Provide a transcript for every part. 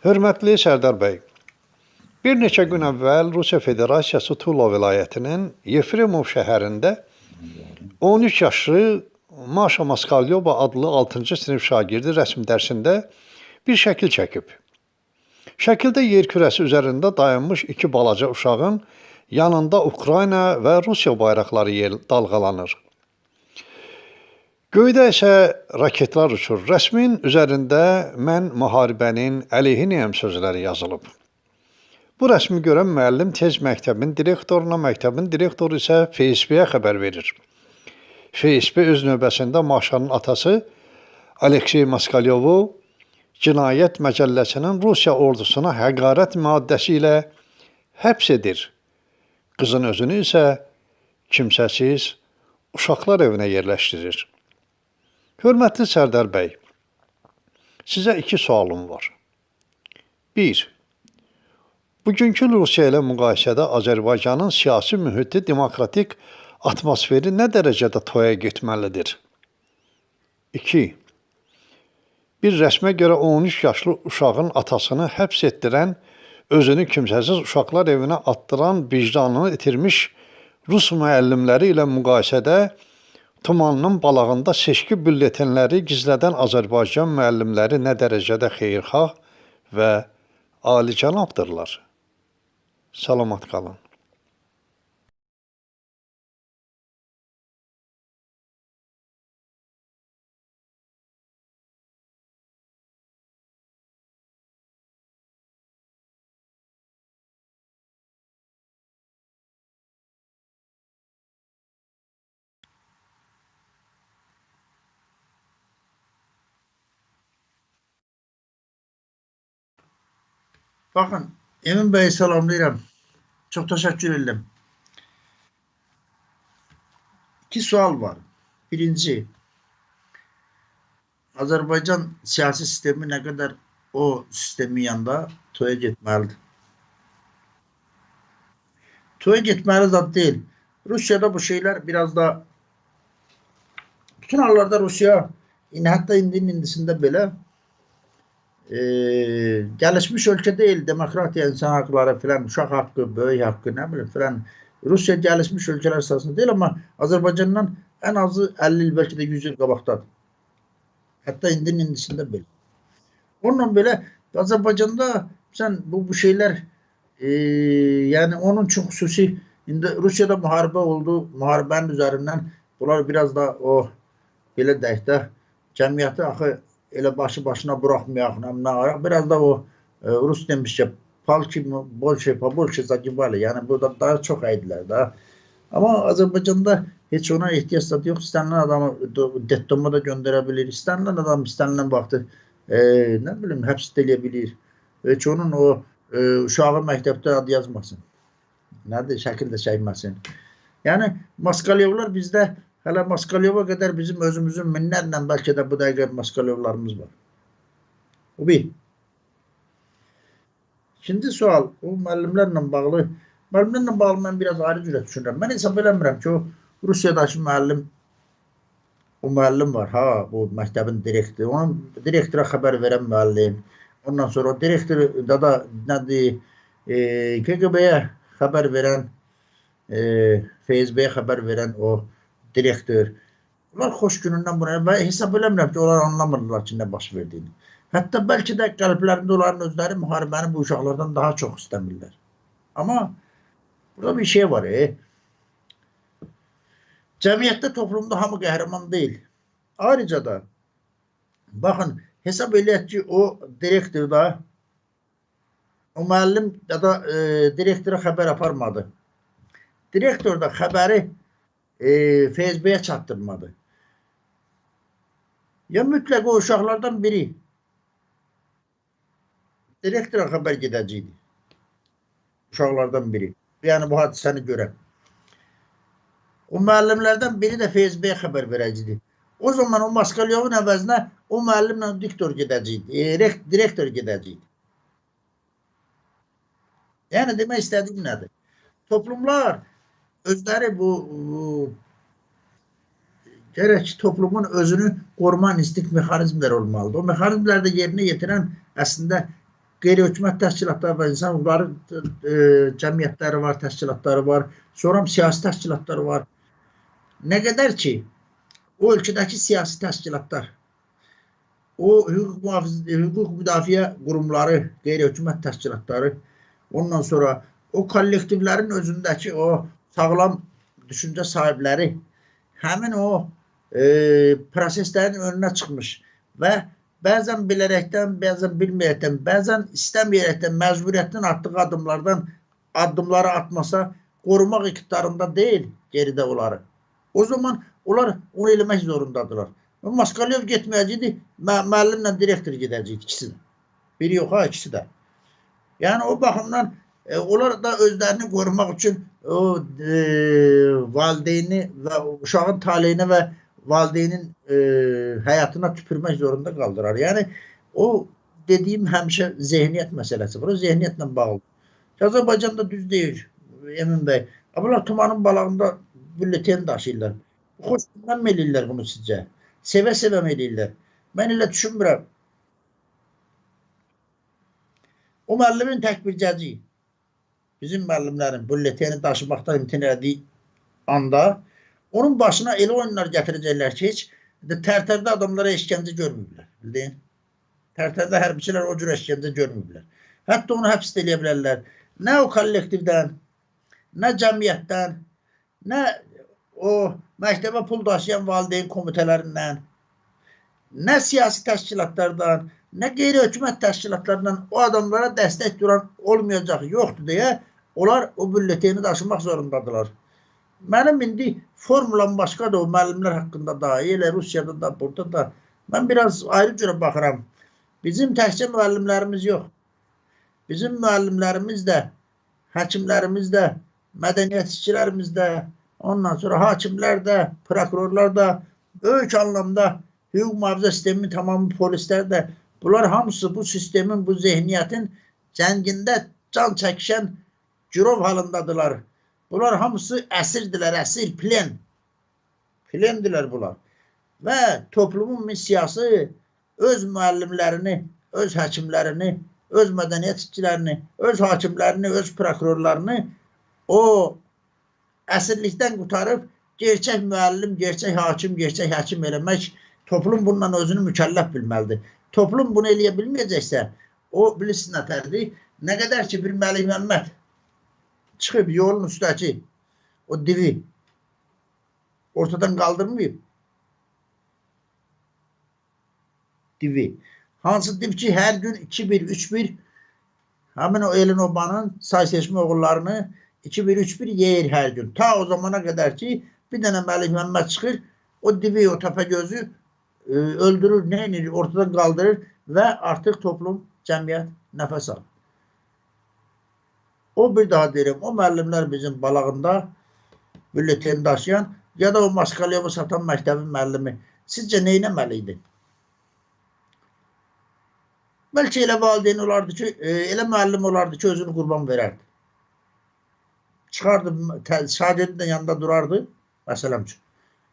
Hörmətli Sərdar bəy, bir neçə gün əvvəl Rusiya Federasiyası Tula vilayətinin Yefremov şəhərində 13 yaşlı Maşa Moskalyova adlı 6-cı sinif şagirdi rəsm dərsində bir şəkil çəkib. Şəkildə yer kürəsi üzərində dayanmış iki balaca uşağın yanında Ukrayna və Rusiya bayraqları dalğalanır. Göydə isə raketlər uçur. Rəsmin üzərində mən müharibənin əleyhinəyəm sözləri yazılıb. Bu rəsmi görən müəllim tez məktəbin direktoruna, məktəbin direktoru isə FSB-yə xəbər verir. FSB öz növbəsində Maşanın atası Aleksey Maskalyovu Cinayət Məcəlləsinin Rusiya ordusuna həqarət maddəsi ilə həbs edir. Qızın özünü isə kimsəsiz uşaqlar evinə yerləşdirir. Hörmətli Sərdar bəy, sizə iki sualım var. 1. Bugünkü Rusiya ilə müqayisədə Azərbaycanın siyasi mühiti, demokratik atmosferi nə dərəcədə toya getməlidir? 2. Bir rəsmə görə 13 yaşlı uşağın atasını həbs etdirən, özünü kimsəsiz uşaqlar evinə atdıran, vicdanını itirmiş rus müəllimləri ilə müqayisədə Tumanın balağında seçki bülletenləri gizlədən Azərbaycan müəllimləri nə dərəcədə xeyirxah və alicənabdırlar. Salamat qalın. Bakın Emin Bey'i salamlayıram. Çok teşekkür ederim. İki sual var. Birinci, Azerbaycan siyasi sistemi ne kadar o sistemin yanında toya gitmelidir. Toya gitmeli zat değil. Rusya'da bu şeyler biraz da bütün hallarda Rusya hatta indinin indisinde bile e, gelişmiş ülke değil demokratiya, insan hakları filan, uşaq hakkı, böyük hakkı, ne bileyim filan. Rusya gelişmiş ülkeler sırasında değil ama Azerbaycan'dan en azı 50 il belki de 100 yıl qabaqdadır. Hatta indinin indisinde bile. Onunla böyle Azerbaycan'da sen bu, bu şeyler e, yani onun çok hususi indi Rusya'da muharebe oldu. Muharebenin üzerinden bunlar biraz da o belə deyək də cəmiyyəti axı elə başı başına buraxmayaq, namnağaraq biraz da o e, Rus demişcə palki bolşe pabolşe zagibali yani yəni burada daha çok aydılar daha. Ama Azerbaycan'da hiç ona ihtiyaç da yok. İstenilen adamı dettoma da gönderebilir. İstenilen adam istenilen vakti e, ne bileyim hepsi eleyebilir. Hiç onun o e, uşağı məktəbdə ad yazmasın. Nədir? Şəkildə çəkməsin. Yəni Maskalyovlar bizdə Hele Moskalyova kadar bizim özümüzün minlərlə belki de bu dəqiqə Moskalyovlarımız var. O bir. İkinci sual, o müəllimlərlə bağlı. Müəllimlərlə bağlı mən biraz ayrı cürə düşünürəm. Mən hesab eləmirəm ki, o Rusiyadakı müəllim o müəllim var, ha, bu məktəbin direktoru. Onun direktora xəbər verən müəllim. Ondan sonra o direktor da da nədir, e, KGB-yə xəbər verən, e, FSB-yə xəbər verən o direktör. Bunlar xoş günündən buraya və hesab eləmirəm ki, onlar anlamırlar ki, nə baş verdiyini. Hətta bəlkə də qəlblərində onların özləri müharibəni bu uşaqlardan daha çox istəmirlər. Amma burada bir şey var. E. Cəmiyyətdə, toplumda hamı qəhrəman deyil. Ayrıca da baxın, hesab eləyək ki, o direktor da o müəllim ya da e, direktora xəbər aparmadı. Direktor da xəbəri e, FSB'ye çattırmadı. Ya mutlaka o uşaqlardan biri direktora haber gedəcəkdi. Uşaqlardan biri. Yani bu hadisəni görən. O müəllimlərdən biri də FSB-yə xəbər verəcəkdi. O zaman o Maskalyovun əvəzinə o müəllimlə diktor gedəcəkdi. E, direktor gedəcəkdi. Yəni demək istədiyim nədir? Toplumlar özləri bu, bu gerek toplumun özünü koruma instinkt mexanizmləri olmalıdır. O mexanizmləri də yerinə yetirən əslində qeyri-hökumət təşkilatları var, insan hüquqları e, cəmiyyətləri var, təşkilatları var, sonra siyasi təşkilatları var. Nə qədər ki, o ölkədəki siyasi təşkilatlar, o hüquq mühafiz, hüquq müdafiə qurumları, qeyri-hökumət təşkilatları, ondan sonra o kollektivlərin özündəki o sağlam düşüncə sahibləri həmin o e, proseslərin önünə çıxmış və bəzən bilərəkdən, bəzən bilməyəkdən, bəzən istəməyərəkdən, məcburiyyətdən atdığı addımlardan addımları atmasa qorumaq iqtidarında deyil geridə onları. O zaman onlar onu eləmək zorundadılar. Maskalyov getməyəcəkdi, mə müəllimlə direktor gedəcəkdi ikisi də. Biri yox ha, ikisi də. Yəni o baxımdan e, onlar da özlərini qorumaq üçün o e, valideyni və uşağın taleyinə və valideynin e, həyatına tüpürmək zorunda qaldılar. Yəni o dediyim həmişə zehniyyət məsələsi var. O zehniyyətlə bağlı. Azərbaycanda düz deyir Emin bəy. Bunlar tumanın balağında bülleten daşıyırlar. Xoşundan mı eləyirlər bunu sizcə? Sevə-sevə mi eləyirlər? Mən elə düşünmürəm. O müəllimin tək bir cəci bizim müəllimlərin bülleteni daşımaqdan imtina etdiyi anda onun başına elə oyunlar gətirəcəklər ki, heç də tərtərdə adamlara işgəncə görmürlər. Bildin? Tərtərdə hərbiçilər o cür işgəncə görmürlər. Hətta onu həbs də eləyə bilərlər. Nə o kollektivdən, nə cəmiyyətdən, nə o məktəbə pul daşıyan valideyn komitələrindən, nə siyasi təşkilatlardan, nə qeyri-hökumət təşkilatlarından o adamlara dəstək duran olmayacaq, yoxdur deyə onlar o bülleteni daşımaq zorundadılar. Mənim indi formulam başqadır o müəllimlər haqqında da, elə Rusiyada da, burada da. Mən biraz ayrı cürə baxıram. Bizim təkcə müəllimlərimiz yox. Bizim müəllimlərimiz də, həkimlərimiz də, mədəniyyət işçilərimiz də, ondan sonra hakimlər də, prokurorlar da, böyük anlamda hüquq mühafizə sistemi tamamı polislər də, bunlar hamısı bu sistemin, bu zehniyyətin cəngində can çəkişən girov halındadılar. Bunlar hamısı əsirdirlər, əsir, plen. Plendilər bunlar. Və toplumun missiyası öz müəllimlərini, öz həkimlərini, öz mədəniyyət işçilərini, öz hakimlərini, öz prokurorlarını o əsirlikdən qurtarıb gerçək müəllim, gerçək hakim, gerçək həkim eləmək toplum bundan özünü mükəlləf bilməlidir. Toplum bunu eləyə bilməyəcəksə, o bilirsiniz nətərdir? Nə qədər ki bir Məlik Məmməd çıxıb yolun üstəki o divi ortadan qaldırmayıb. Divi. Hansı div ki hər gün 2-1, 3-1 həmin o Elin Obanın say seçmə oğullarını 2-1, 3-1 yeyir hər gün. Ta o zamana qədər ki bir dənə Məlik Məmməd çıxır o divi, o təpə gözü e, öldürür, nə edir, ortadan qaldırır və artıq toplum, cəmiyyət nəfəs alır. O bir daha deyirəm, o müəllimlər bizim balağında bülleteni daşıyan ya da o Maskalyovu satan məktəbin müəllimi sizcə nə etməli idi? Bəlkə elə valideyn olardı ki, e, elə müəllim olardı ki, özünü qurban verərdi. Çıxardı, şagirdi də yanında durardı, məsələn üçün.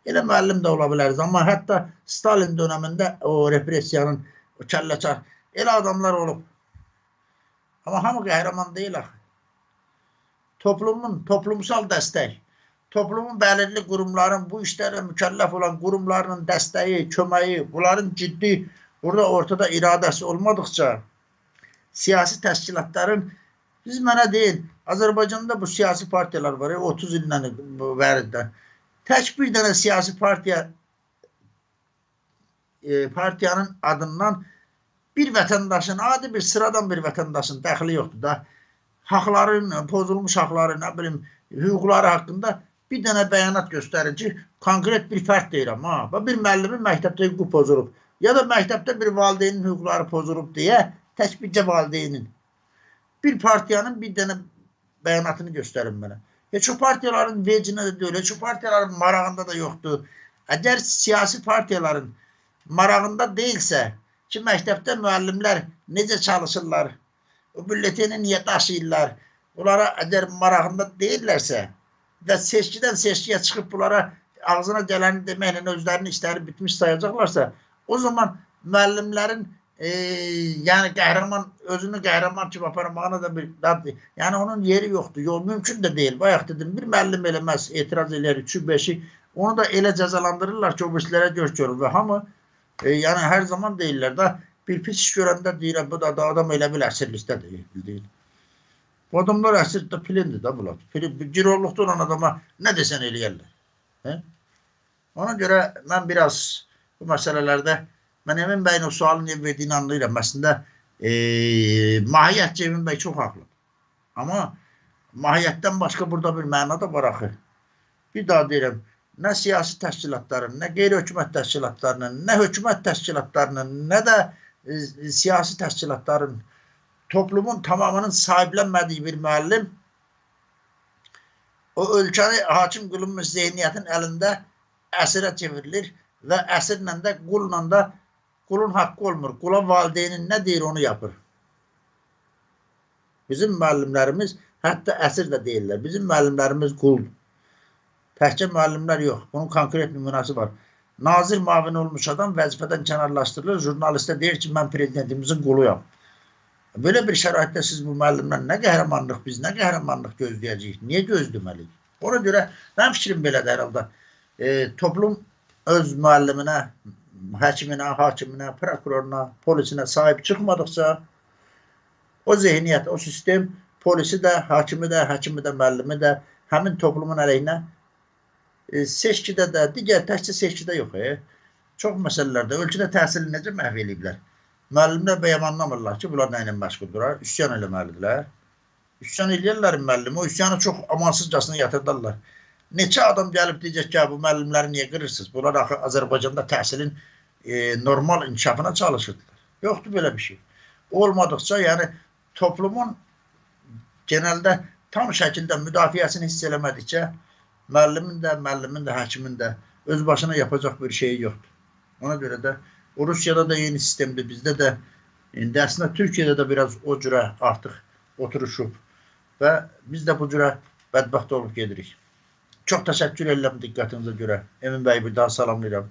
Elə müəllim də ola bilərdi. Amma hətta Stalin dönəmində o repressiyanın, o kəlləçar, elə adamlar olub. Amma hamı qəhrəman deyil axı toplumun toplumsal dəstək, toplumun bəlirli qurumların, bu işlərlə mükəlləf olan qurumlarının dəstəyi, köməyi, bunların ciddi burada ortada iradəsi olmadıqca siyasi təşkilatların biz mənə deyin, Azərbaycanda bu siyasi partiyalar var, 30 ildən bəridən. Tək bir dənə siyasi partiya e, partiyanın adından bir vətəndaşın, adi bir sıradan bir vətəndaşın dəxli yoxdur da haqların, pozulmuş haqları, nə bilim, hüquqları haqqında bir dənə bəyanat göstərir ki, konkret bir fərd deyirəm, ha. Və bir müəllimin məktəbdə hüququ pozulub. Ya da məktəbdə bir valideynin hüquqları pozulub deyə tək bircə valideynin. Bir partiyanın bir dənə bəyanatını göstərin mənə. Heç o partiyaların vecinə də deyil, heç o partiyaların marağında da yoxdur. Əgər siyasi partiyaların marağında deyilsə ki, məktəbdə müəllimlər necə çalışırlar, o bülleteni niyə daşıyırlar? Bunlara əgər marağında deyirlərsə və seçkidən seçkiyə çıxıb bunlara ağzına gələni deməklə özlərinin işləri bitmiş sayacaqlarsa, o zaman müəllimlərin e, yani kahraman özünü kahraman kimi aparmağına da bir dad, yani onun yeri yoktu. Yol mümkün de değil. Bayaq dedim bir müəllim eləməz, etiraz eləyər 3 5'i. Onu da elə cəzalandırırlar ki, o birislərə göz görür və hamı e, yəni hər zaman deyirlər də bir pis iş görəndə deyirəm bu da, da adam elə bil əsirlikdə deyil, deyil. Bu adamlar əsirdə pilindir də bunlar. Pilin, girovluqda olan adama nə desən eləyərlər. Hə? Ona görə mən biraz bu məsələlərdə mən Emin bəyin o sualın niyə verdiyini anlayıram. Əslində e, mahiyyətcə Emin bəy çox haqlı. Amma mahiyyətdən başqa burada bir məna da var axı. Bir daha deyirəm, nə siyasi təşkilatların, nə qeyri-hökumət təşkilatlarının, nə hökumət təşkilatlarının, nə də e, siyasi təşkilatların toplumun tamamının sahiblənmədiyi bir müəllim o ölkəni hakim qılınmış zehniyyətin əlində əsirə çevrilir və əsirlə də qulla da qulun haqqı olmur. Qula valideynin nə deyir onu yapır. Bizim müəllimlərimiz hətta əsir də deyirlər. Bizim müəllimlərimiz quldur. Təkcə müəllimlər yox. Bunun konkret nümunəsi var. Nazir mavini olmuş adam vəzifədən kənarlaşdırılır. Jurnalistə deyir ki, mən prezidentimizin quluyam. Belə bir şəraitdə siz bu müəllimdən nə qəhrəmanlıq, biz nə qəhrəmanlıq gözləyəcəyik? Niyə gözləməliyik? Ona görə mənim fikrim belədir hər halda. E, toplum öz müəlliminə, həkiminə, hakiminə, prokuroruna, polisinə sahib çıxmadıqca o zehniyyət, o sistem polisi də, hakimi də, həkimi də, müəllimi də həmin toplumun əleyhinə seçkidə də, digər təkcə seçkidə yox. E. Çox məsələlərdə ölkədə təhsili necə məhv eləyiblər? Müəllimlər bəyəm anlamırlar ki, bunlar nə ilə məşğuldurlar? Üsyan eləməlidirlər. Üsyan eləyirlər müəllimi, o üsyanı çox amansızcasına yatırdarlar. Neçə adam gəlib deyəcək ki, bu müəllimləri niyə qırırsınız? Bunlar axı Azərbaycanda təhsilin e, normal inkişafına çalışırdılar. Yoxdur belə bir şey. Olmadıqca, yəni toplumun genəldə tam şəkildə müdafiəsini hiss eləmədikcə müəllimin də, müəllimin də, həkimin də öz başına yapacaq bir şeyi yoxdur. Ona görə də o Rusiyada da yeni sistemdir, bizdə də indi əslində Türkiyədə də biraz o cürə artıq oturuşub və biz də bu cürə bədbəxt olub gedirik. Çox təşəkkür edirəm diqqətinizə görə. Emin bəy bir daha salamlayıram.